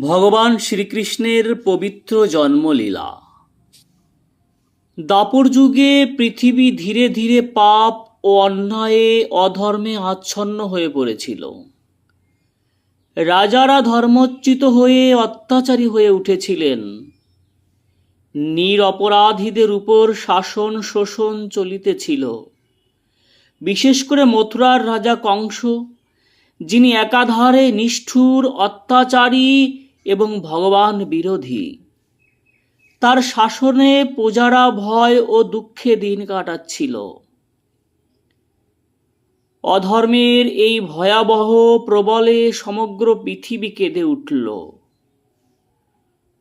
ভগবান শ্রীকৃষ্ণের পবিত্র জন্মলীলা। দাপর যুগে পৃথিবী ধীরে ধীরে পাপ ও অন্যায়ে অধর্মে আচ্ছন্ন হয়ে পড়েছিল। রাজারা ধর্মচ্যুত হয়ে অত্যাচারী হয়ে উঠেছিলেন। নিরপরাধীদের উপর শাসন শোষণ চলিতেছিল। বিশেষ করে মথুরার রাজা কংস, যিনি একাধারে নিষ্ঠুর, অত্যাচারী এবং ভগবান বিরোধী। তার শাসনে প্রজারা ভয় ও দুঃখে দিন কাটাচ্ছিল। অধর্মের এই ভয়াবহ প্রবলে সমগ্র পৃথিবী কেঁদে উঠল।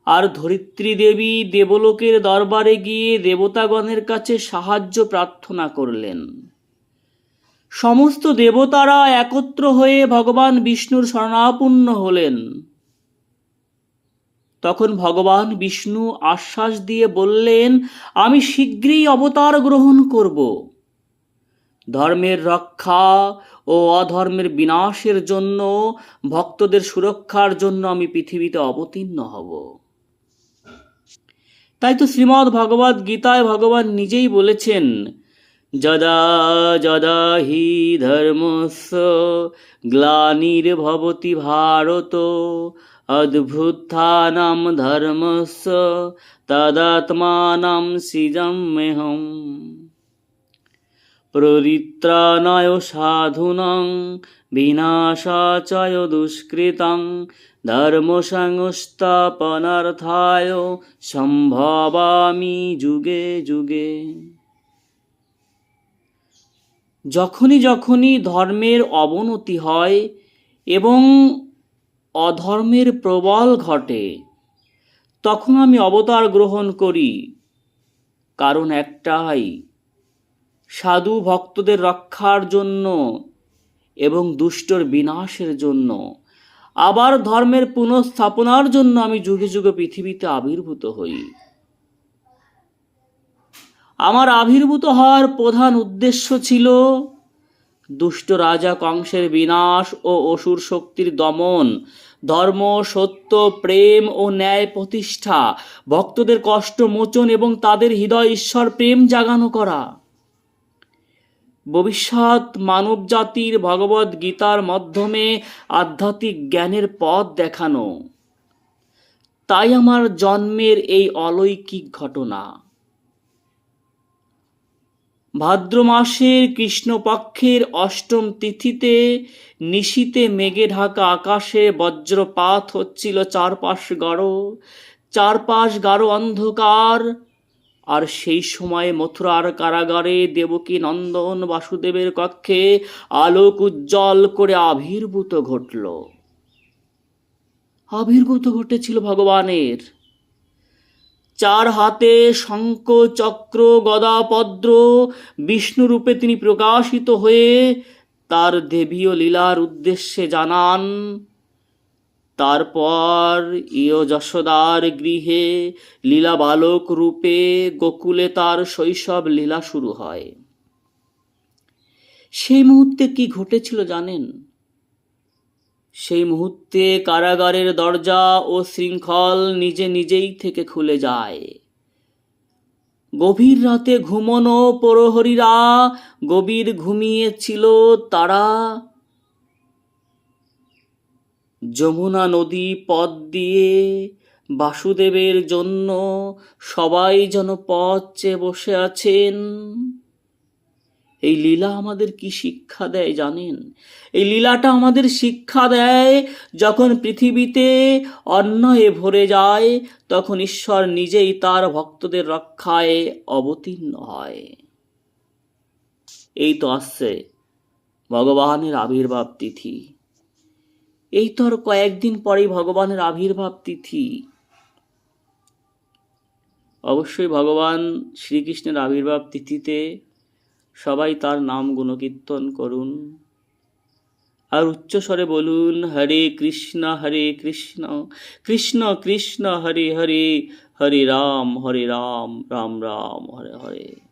আর ধরিত্রী দেবী দেবলোকের দরবারে গিয়ে দেবতাগণের কাছে সাহায্য প্রার্থনা করলেন। সমস্ত দেবতারা একত্র হয়ে ভগবান বিষ্ণুর শরণাপন্ন হলেন। তখন ভগবান বিষ্ণু আশ্বাস দিয়ে বললেন, আমি শীঘ্রই অবতার গ্রহণ করব। ধর্মের রক্ষা ও অধর্মের বিনাশের জন্য, ভক্তদের সুরক্ষার জন্য আমি পৃথিবীতে অবতীর্ণ হব। তাই তো শ্রীমদ্ ভগবদ গীতায় ভগবান নিজেই বলেছেন, যদা যদা হি ধর্মস্য, গ্লানির্ভবতি ভারত অদ্ভুত্থানাম ধর্মস্য তদাত্মানাম সৃজম্যহম পরিত্রাণায় সাধুনাং বিনাশাচয় দুষ্কৃতং ধর্ম সংস্থাপনার্থায় সম্ভবামি যুগে যুগে যখনই যখনই ধর্মের অবনতি হয় এবং অধর্মের প্রবল ঘটে। তখন আমি অবতার গ্রহণ করি। কারণ একটাই, সাধু ভক্তদের রক্ষার জন্য এবং দুষ্টর বিনাশের জন্য। আবার ধর্মের পুনঃস্থাপনার জন্য আমি যুগে যুগে পৃথিবীতে আবির্ভূত হই। আমার আবির্ভূত হওয়ার প্রধান উদ্দেশ্য ছিল দুষ্ট রাজা কংসের বিনাশ ও অসুর শক্তির দমন, ধর্ম, সত্য, প্রেম ও ন্যায় প্রতিষ্ঠা, ভক্তদের কষ্ট মোচন এবং তাদের হৃদয় ঈশ্বর প্রেম জাগানো করা। ভবিষ্যৎ মানব জাতির ভগবদ গীতার মাধ্যমে আধ্যাত্মিক জ্ঞানের পথ দেখানো। তাই আমার জন্মের এই অলৌকিক ঘটনা। ভাদ্র মাসের কৃষ্ণপক্ষের অষ্টম তিথিতে নিশীতে মেঘে ঢাকা আকাশে বজ্রপাত হচ্ছিল চারপাশ গাঢ় চারপাশ গাঢ় অন্ধকার। আর সেই সময়ে মথুরার কারাগারে দেবকী নন্দন বাসুদেবের কক্ষে আলোক উজ্জ্বল করে আবির্ভূত ঘটল। আবির্ভূত ঘটেছিল ভগবানের। চার হাতে শঙ্খ, চক্র, গদা পদ্র বিষ্ণুরূপে তিনি প্রকাশিত হয়ে তার দেবীয় লীলার উদ্দেশ্যে জানান, তারপর ইয় যশোদার গৃহে লীলা বালক রূপে গোকুলে তার শৈশব লীলা শুরু হয়। সেই মুহূর্তে কি ঘটেছিল জানেন? সেই মুহূর্তে কারাগারের দরজা ও শৃঙ্খল নিজে নিজেই থেকে খুলে যায়। গভীর রাতে ঘুমনো প্রহরীরা গভীর ঘুমিয়েছিল তারা। যমুনা নদী পথ দিয়ে বাসুদেবের জন্য সবাই যেন পথ চেয়ে বসে আছেন। এই লীলা আমাদের কি শিক্ষা দেয় জানেন? এই লীলাটা আমাদের শিক্ষা দেয় যখন পৃথিবীতে অন্যায়ে ভরে যায়, তখন ঈশ্বর নিজেই তার ভক্তদের রক্ষায় অবতীর্ণ হয়। এই তো আসছে ভগবানের আবির্ভাব তিথি। এই তো আর কয়েকদিন পরেই ভগবানের আবির্ভাব তিথি। অবশ্যই ভগবান শ্রীকৃষ্ণের আবির্ভাব তিথিতে সবাই তার নাম গুণকীর্তন করুন। আর উচ্চস্বরে বলুন, হরে কৃষ্ণ হরে কৃষ্ণ কৃষ্ণ কৃষ্ণ, হরে হরে হরে রাম হরে রাম রাম রাম, হরে হরে।